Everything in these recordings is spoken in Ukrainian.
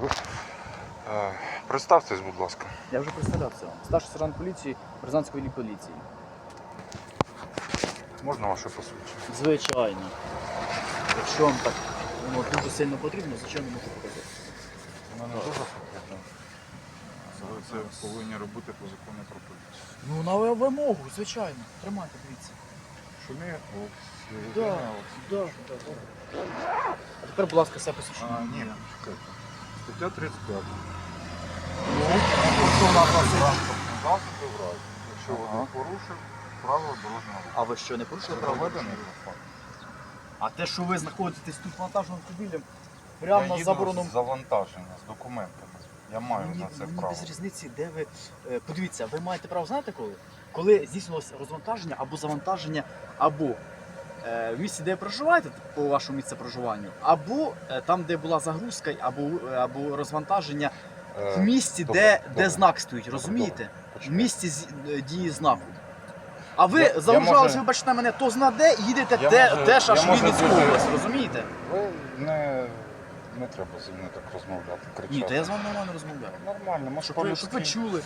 Е, Представтесь, будь ласка. Я вже представлявся. Старший сержант поліції Березанської поліції. Можна ваше посвідчення? Звичайно. Якщо вам так воно дуже сильно потрібно, звичайно можу показати. Мене дуже потрібно. Ви це повинні робити по закону про поліцію. Ну на вимогу, звичайно. Тримайте, дивіться. Шумі, Да, да, да, да. А тепер, будь ласка, все посвідчення. А, ні, чекайте. Стаття 35. Ну, Якщо у транспортний засіб в разі, якщо вони порушив правила дорожнього руху. А ви що, не порушили право? Проведений факт. А те, що ви знаходитесь тут вантажним автомобілем, прямо на їду заборону. з завантаження, з документами. Я маю Мені, на це мені право. без різниці, де ви. е, Подивіться, ви маєте право знаєте коли? Коли здійснилося розвантаження або завантаження, або в місці, де ви проживаєте, по вашому місцю проживанню, або е, там, де була загрузка, або, е, або розвантаження Е, в місті, добре, де, добре. де знак стоїть, розумієте? добре, В місті місці з- е, дії знаку. А ви Я- я загружалися, вибачте мене, то зна де, їдете Я де, де ж аж я Вінницьку область, розумієте? Ви не, не треба зі мною так розмовляти, кричати. Ні, то я з вами нормально розмовляю. Нормально, може Щоб ви, щоб ви чули.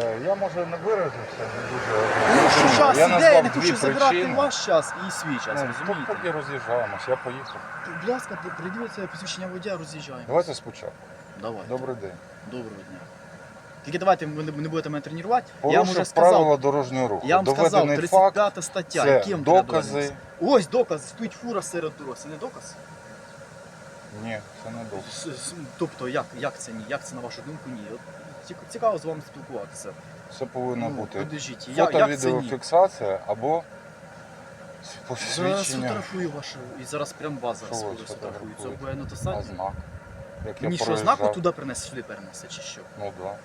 Е, Я може не виразився, не дуже. Ну, що час я іде, я назвав не дві хочу забирати причини. ваш час і свій час, Ну, розумієте? Поки роз'їжджаємось, я поїхав. Будь ласка, приділиться посвідчення водія, роз'їжджаємо. Давайте спочатку. Давай. Добрий день. Доброго дня. Тільки давайте ви не не будете мене тренувати. Я вам Порушив вже сказав, правила дорожнього руху. я вам сказав, Доведений факт, 35 стаття, це яким докази. Ось доказ, стоїть фура серед дорог. Це не доказ? Ні, це не. С- с- Тобто, як, як це ні? Як це на вашу думку ні? От, ці- цікаво з вами спілкуватися. Це повинно Ну, бути Подождіть, я, фото, як це ні? відеофіксація або Зараз посвідчення. сфотографую вашу і зараз прям вас зараз Що ви сфотографую. Це сфотографуєте? воєнно А достатньо. знак. Як я Мені що, проїжджав. знаку туди принесе, сюди перенесе, чи що? Ну так.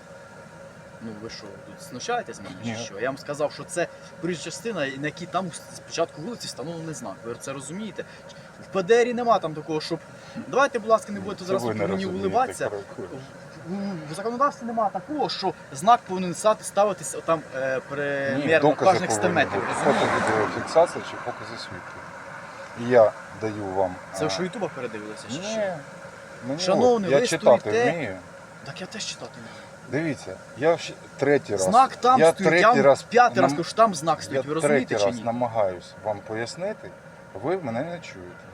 Ну ви що, тут знущаєтесь з мене чи що? Я вам сказав, що це проїжджа частина, на якій там спочатку вулиці встановлений знак. Ви це розумієте? В ПДРі нема там такого, щоб. Давайте, будь ласка, не будете зараз тут мені розумієте, уливатися. В, законодавстві нема такого, що знак повинен ставитися там е, примерно кожних 100 метрів. Фото, відеофіксація чи покази свідків. І я даю вам. Це ви що Ютуба передивилися чи що? Ні. Мені Шановний, я ви читати стоїте- вмію. Так я теж читати не вмію. Дивіться, я вже третій раз. Знак там я стоїть, третій я раз вам п'ятий раз нам- кажу, що там знак Я стоїть. Ви розумієте третій чи раз ні? намагаюсь вам пояснити, ви мене не чуєте.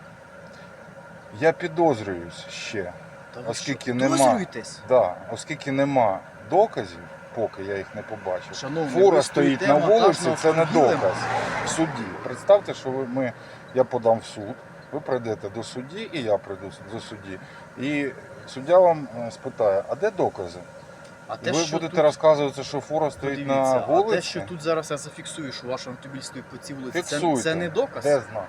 Я підозрююсь ще, Та ви оскільки що, нема- підозрюєтесь? да, оскільки нема доказів, поки я їх не побачив. Шановний, Фура ви стоїть стоїте на вулиці, це не автомобілем. доказ в суді. Представте, що ви, ми, я подам в суд, ви прийдете до судді, і я прийду до судді. І суддя вам е, спитає, а де докази? А те, ви що будете тут... розказувати, що фура стоїть на Подивіться, а вулиці. те, що тут зараз я зафіксую, що ваш автомобіль стоїть по цій вулиці, це, Фіксуйте. це не доказ. Де знак?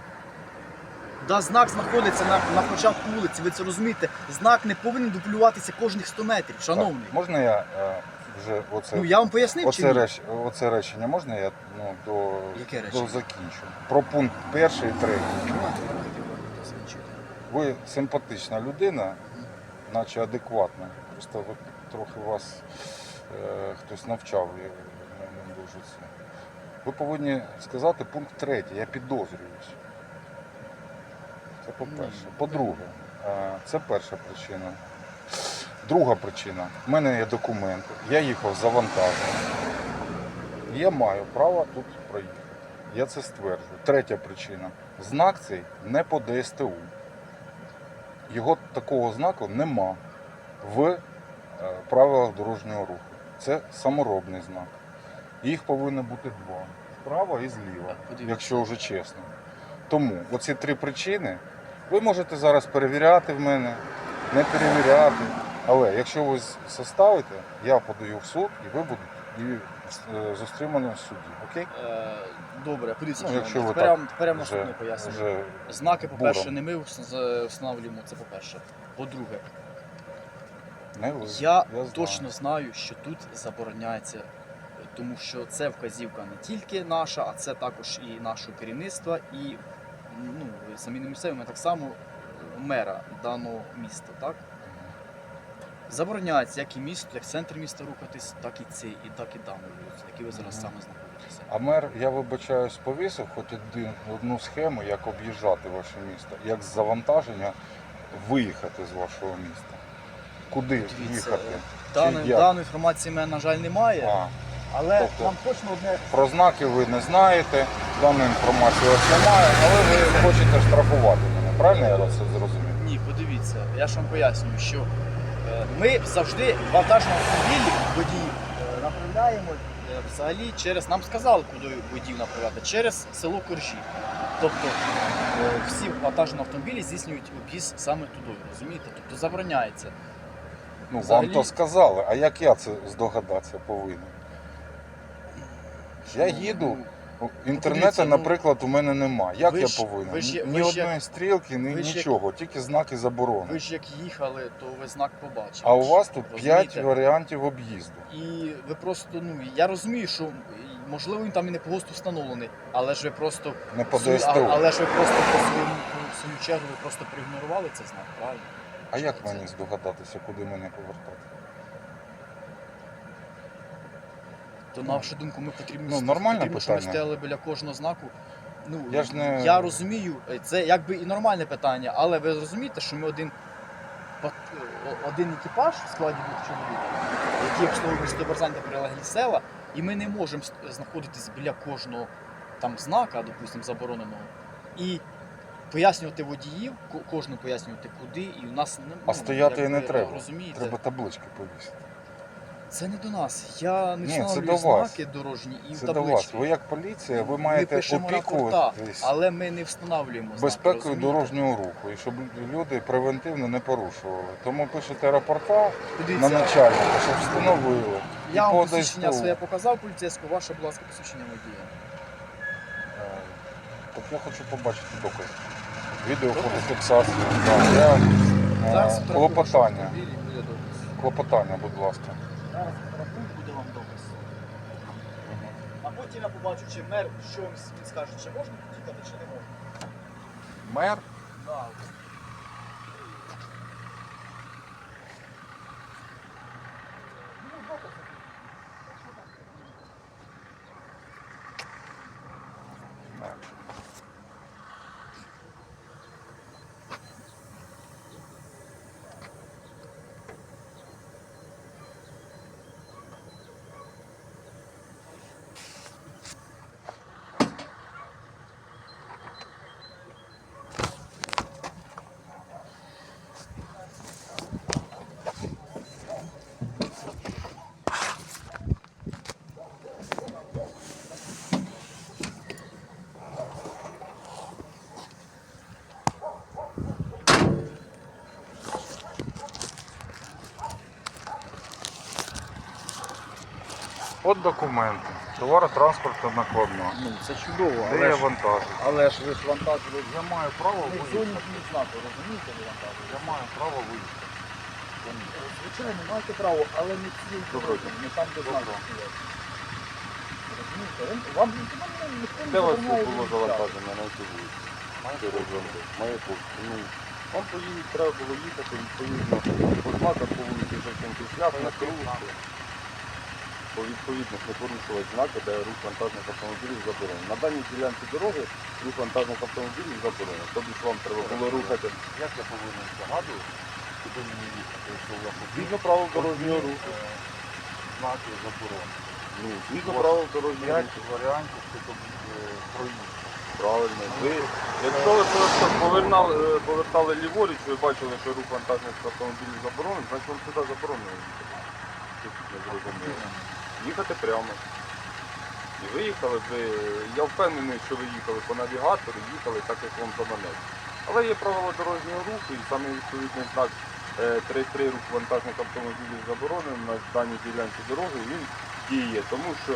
Да, знак знаходиться на, на початку вулиці, ви це розумієте. Знак не повинен дублюватися кожних 100 метрів, шановний. Так, можна я е, вже оце, Ну я вам пояснив чи оце, ні? реч, оце речення можна я ну, до, Яке до речення? закінчу? Про пункт перший і третій. Давайте, давайте, давайте, закінчуйте. Ви симпатична людина, наче адекватна. Просто от трохи вас е, хтось навчав, я не, не дуже це. Ви повинні сказати пункт третій, я підозрююсь. Це по-перше. По-друге, е, це перша причина. Друга причина. У мене є документи, я їхав завантажений. Я маю право тут проїхати. Я це стверджую. Третя причина. Знак цей не по ДСТУ. Його такого знаку нема в е, правилах дорожнього руху. Це саморобний знак. Їх повинно бути два: справа і зліва, якщо вже чесно. Тому оці три причини ви можете зараз перевіряти в мене, не перевіряти. Але якщо ви составите, я подаю в суд і ви будете і е, зустрінемо в суді. Окей? Е, добре, подивіться, Ну, якщо ви тепер, так я вам- тепер я вам Вже, наступне поясню. вже Знаки, по-перше, буром. не ми вс- встановлюємо, це по-перше. По-друге, не ви. я знаю. точно знаю, що тут забороняється, тому що це вказівка не тільки наша, а це також і нашого керівництва, і ну, самі не місцевими, а так само мера даного міста. Так? Забороняється як і місто, як центр міста рухатись, так і цей, і так і даною вулицею, які ви зараз саме знаходитеся. А мер, я вибачаюсь, повісив хоч один, одну схему, як об'їжджати ваше місто, як з завантаження виїхати з вашого міста. куди Дивіться, їхати? Даної, як? даної інформації в мене, на жаль, немає, А, але тобто- нам точно одне про знаки ви не знаєте, даної інформації у вас немає, але ви хочете штрафувати мене. Правильно я це зрозумів? Ні, подивіться, я ж вам пояснюю, що е, ми завжди в вантажному автомобілі водіїв е, направляємо е, взагалі через, нам сказали, куди водіїв направляти, через село Коржі. Тобто е, всі вантажні автомобілі здійснюють об'їзд саме туди, розумієте? Тобто забороняється. Ну, Взагалі- вам то сказали, а як я це здогадатися повинен? Я їду, інтернету, ну, наприклад, у мене немає. Як ви я повинен? ви ж- ні ви одної стрілки, ні ви ж як- нічого, тільки знаки заборони. Ви ж як їхали, то ви знак побачили. А у вас тут? 5 варіантів об'їзду. І ви просто, ну я розумію, що можливо він там і не по ГОСТу встановлений, але ж ви просто Не по ДСТУ. а- але ж ви просто по своєму по свою чергу ви просто проігнорували цей знак, правильно? А як мені здогадатися, куди мене повертати? То на вашу думку, ми потрібно Ну, нормальне потрібно, щоб ми питання. стояли біля кожного знаку. Ну Я ж не- я розумію, е, це якби і нормальне питання, але ви розумієте, що ми один пат- о- один екіпаж в складі двох чоловік, місто Берзань та прилеглі села, і ми не можемо ст- знаходитись біля кожного там знака, допустимо, забороненого, і пояснювати водіїв, ко- кожному пояснювати куди, і у нас не А стояти і не якби, треба. Розумієте? Треба таблички повісити. Це не до нас. Я не Ні, це встановлюю до вас. знаки дорожні і Це до таблички. вас. Ви як поліція, ви Ми маєте пишемо рапорта, опікуватись але ми не встановлюємо знаки, безпекою розумієте? дорожнього руху, і щоб люди превентивно не порушували. Тому пишете рапорта на Подивіться, начальника, щоб встановили. я і вам по посвідчення своє показав поліцейську, ваше, будь ласка, посвідчення водія. Е, Так я хочу побачити доказ. Відео. Да, я, е, Зараз клопотання. автомобіль і буде доказ. Клопотання, будь ласка. Зараз рахунок буде вам допис. А потім я побачу, чи мер, щось він скаже, чи можна під'їхати, чи не можна. Мер Да. От документи. Товаротранспортна накладна. Ну, це чудово, Де але я ж, вантажу? але ж ви ж вантажили Я маю право зоні виїхати. дії знаку, розумієте, ви вантажили? Я маю право виїхати. Звичайно, маєте право, але не ці Доброго не там, де Доброго. стоять. Розумієте? Вам ніхто не Де вас забороняє було виїжджати. завантаження на цю вулицю? Маяковську. Ну, вам поїхати треба було їхати відповідно по знаках по вулиці Шевченків на круг. По відповідних не порушувати знаки, де рух вантажних автомобілів заборонений. На даній ділянці дороги рух вантажних автомобілів заборонений. Тобто ж вам треба було рухати Як я повинен згадувати, куди мені їхати, якщо у вас згідно правил дорожнього руху. знаки заборони? Ну, згідно правил дорожнього П'ять руху. варіантів щодо е, проїзду. Правильно. Ви, якщо ви просто повернали, е, повертали ліворуч, ви бачили, що рух вантажних автомобілів заборонений, значить вам сюди заборонено їхати. Що тут не зрозуміло? Їхати прямо. І виїхали ви. Я впевнений, що ви їхали по навігатору, їхали так, як вам заманеться. Але є правила дорожнього руху і саме відповідний знак е, 3.3 рух вантажних автомобілів заборонений на даній ділянці дороги, він діє, тому що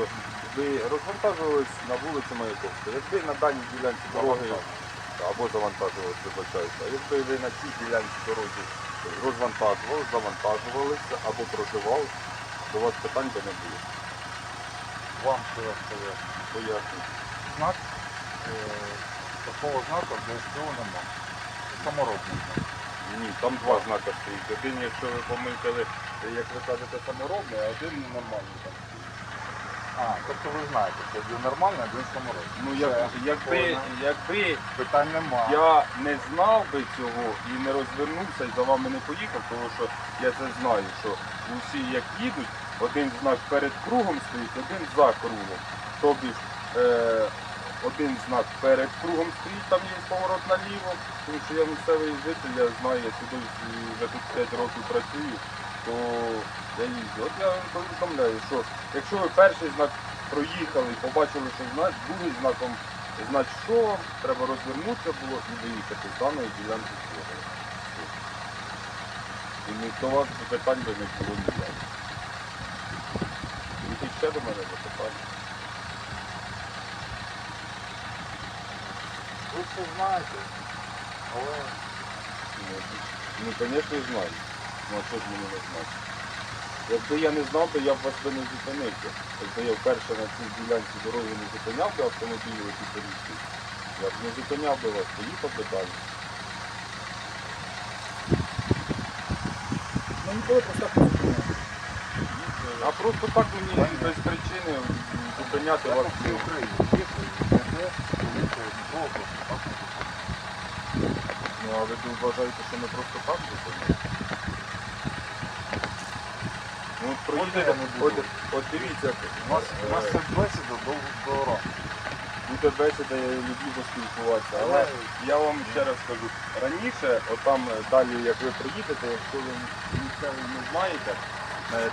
ви розвантажувались на вулиці Маяковська. Якби на даній ділянці дороги або завантажувалися, вибачаюся, а якби ви на цій ділянці дороги розвантажувалися, завантажувалися або проживали, то у вас питань би не було. Вам що я сказав? Знак, е, такого знаку ДСТУ нема. Саморобний знак. Ні, там два знаки стоїть. Один, якщо ви помітили, як ви кажете, саморобний, а один нормальний там. А, тобто ви знаєте, що один нормальний, один самородний. Ну, як, якби, якби Питань нема. я не знав би цього і не розвернувся і за вами не поїхав, тому що я це знаю, що усі як їдуть, один знак перед кругом стоїть, один за кругом. Тобі е, один знак перед кругом стоїть, там є поворот наліво, тому що я місцевий житель, я знаю, я сюди вже тут 5 років працюю, то я їздю. От я повідомляю, що якщо ви перший знак проїхали, і побачили, що знак, другий знаком Значить, що треба розвернутися було і виїхати з даної ділянки. І ніхто вас питань би не було ніяк. Ще до мене запитання. Ви все знаєте, але Ну, звісно, знаю. Ну, а що ж мені не знати? Якби я не знав, то я б вас би не зупинився. Якби я вперше на цій ділянці дороги не зупиняв би автомобілі які порічки, я б не зупиняв би вас, поїхав би далі. Ну ніколи просто. А просто так мені без причини зупиняти вас. по Україні. Ну а ви вважаєте, що ми просто так зупиняємо? Ну от проїдете, от, от дивіться, У нас, у нас це бесіда до, до ранку. буде бесіда, я люблю поспілкуватися, але я вам ще раз скажу, раніше, отам е, далі, як ви приїдете, якщо ви місцевий не знаєте,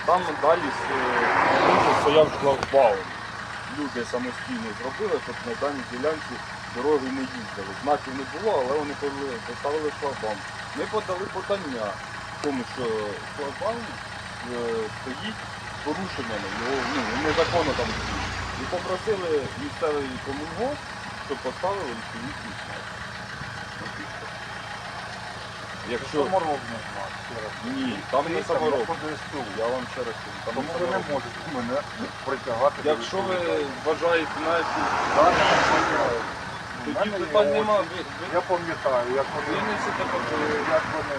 там далі с- стояв шлагбаум. Люди самостійно зробили, щоб на даній ділянці дороги не їздили. Знаків не було, але вони поставили шлагбаум. Ми подали подання тому, що шлагбаум е, стоїть з порушеннями, його ну, незаконно там стоїть. І попросили місцевий комунгос, щоб поставили відповідні знаки. Якщо ще ні, там не Дивіться, я вам ще раз кажу, Тому ви не можете мене притягати. Якщо ви вважаєте навіть, пам'ятаю. Тоді питань нема. Я пам'ятаю, як вони, е, як вони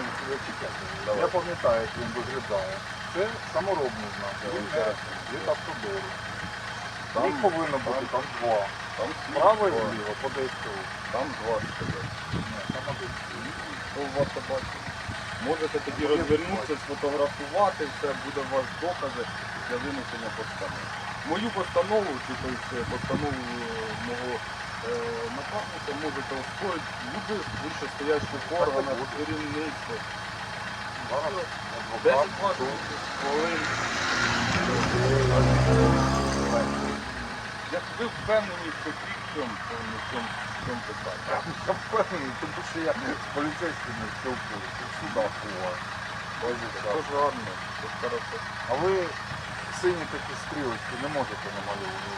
Я пам'ятаю, як він виглядає. Це саморобний знак. Він автодору. Там, Їх повинно бути там два. там Справа і зліва по ДСТУ. Там два сказати. Ні, там один. Хто? Можете тоді розвернутися, сфотографувати, це буде у вас докази для винесення постанови. Мою постанову, чи тобто постанову е, мого е, напарника можете оспорити любі вищестоящих органах, керівництво. 10 адвокат, суд. хвилин. Як ви впевнені, що ти в цьому, цьому, в. Я впевнений, тому що я з поліцейськими спілкуюся, в судах буває. Це гарно, хорошо. А ви сині такі стрілочки не можете намалювати.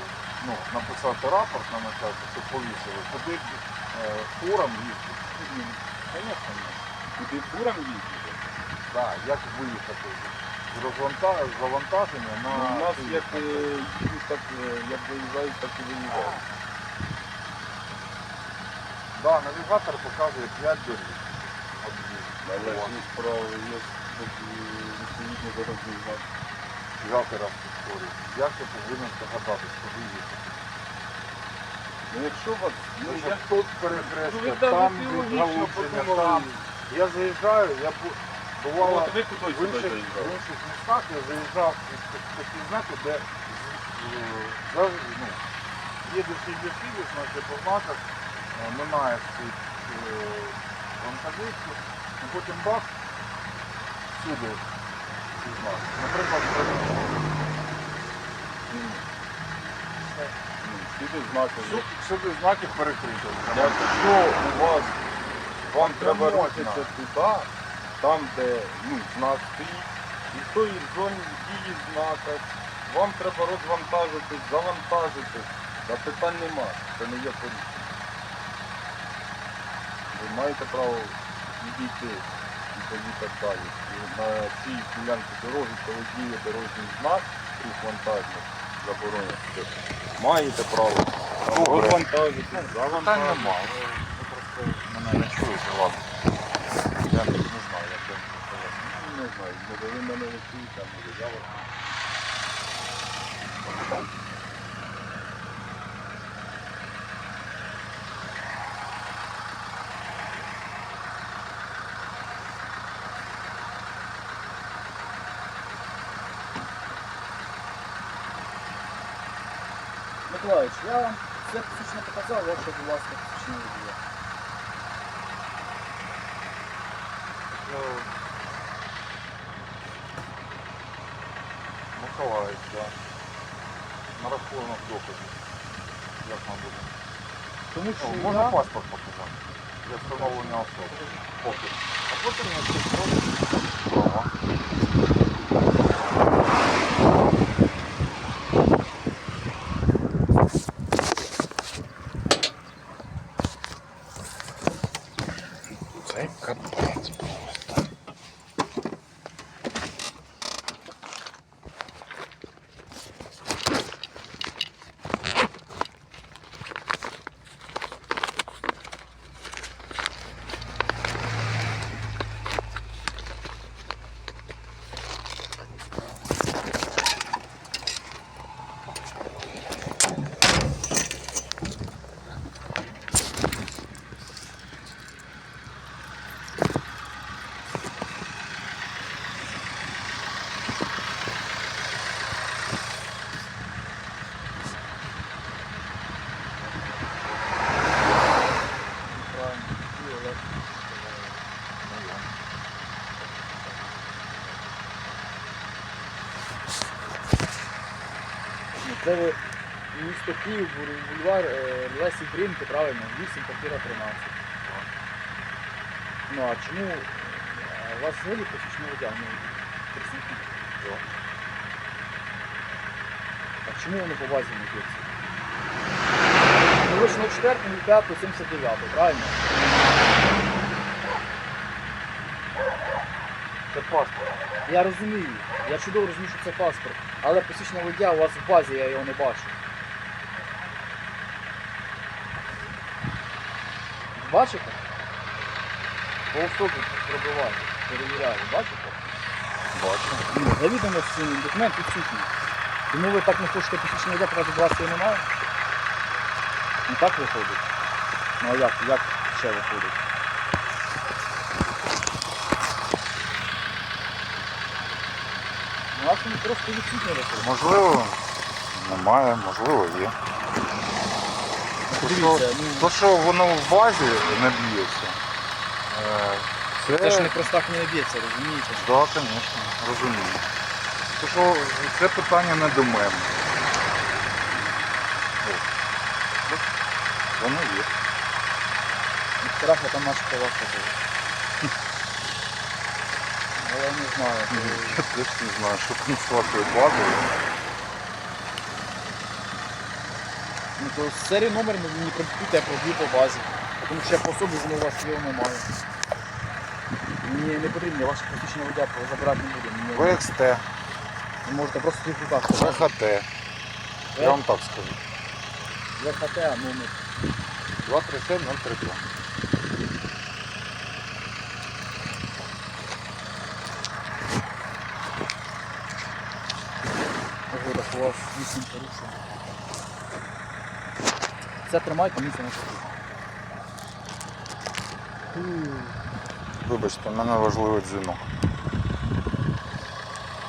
Ну, написати рапорт на начальство, щоб повісили. Куди е, фурам їздить? Звісно, ні. Куди фурам їздити? Так, як виїхати з розванта- з завантаження на Ну, у нас як е, їдуть, так е, як виїжджають, так і виїжджають. Да, навігатор показує 5 доріг. Але ж є справа, є е, відповідні дорожні знаки. П'ятий раз повторюю. Як я повинен догадатись, куди їхати? Ну якщо вас, ну Ну, я тут Ну, перехрестя, там навіть логічно там. Я заїжджаю, я бу- бувало от ви куди в сюди інших, в заїжджали? інших містах я заїжджав із так- такі знаки, де з- е, за, ну, їдеш, їдеш, їдеш, значить по знаках е, минаєш ці і потім бах, всюди. Наприклад, Всюди знаки. є. всю- знаки перекриті. Якщо у вас вам треба можна. рухатися туди, там де ну, знак стоїть, і в тої зоні дії знака, вам треба розвантажитись, завантажитись. Та питань нема, це не є порушення. Маєте право відійти і поїхати далі. І на цій ділянці дороги, коли діє дорожній знак, рух вантажних заборонений, маєте право Добре. розвантажитись, Питань завантажитись. Ви просто мене не чуєте, ладно. Я не знаю, як я вам сказати. Ну, Не знаю, може ви мене не чуєте, а може я вас. Миколаївич, я вам все посвідчення показав, ваше, будь ласка, посвідчення водія. Миколаївич, так. На рахунок доказів. Як нам буде? Тому що О, можна я... паспорт показати? Для встановлення особи. Поки. А потім на це права. Ну, Це місто Київ, бульвар е, Лесі Брінки, правильно? 8, квартира 13. Ну а чому е, у вас взагалі водія? Ну, присутні? А чому воно по базі не п'ється? Ну ви ж на 4, 5, 79, правильно? Це паспорт. Я розумію, я чудово розумію, що це паспорт, але посвідчення водія у вас в базі, я його не бачу. Бачите? По особі пробиваю, перевіряю, бачите? Бачу. Ну, відомості документ відсутній. Тому ви так не хочете посвідчення водія, показати, у вас його немає? Ну так виходить. Ну а як, як ще виходить? У вас він просто відсутній виходить. Можливо, немає, можливо, є. Дивіться, ну, То, що воно в базі не б'ється. е, Це, це ж не просто так не б'ється, розумієте? Да, звісно, розумію. То, що це питання не до мене. О. От, Воно є. Страх там наші поваска були. Я не знаю. Я теж не знаю, що там з вашою базою. Ну то серію номер мені продиктуйте, я проб'ю по базі. Тому що я по особі знову вас його немає. Мені не потрібно, я ваше посвідчення водія забирати не буду. Мені ВХТ, ви можете просто в руках сказати. ВХТ. Я вам так скажу. ВХТ, а номер. 237 032. Ого, так у вас 8 порушень. Це тримай, комісія не потрібно. Вибачте, мене важливий дзвінок.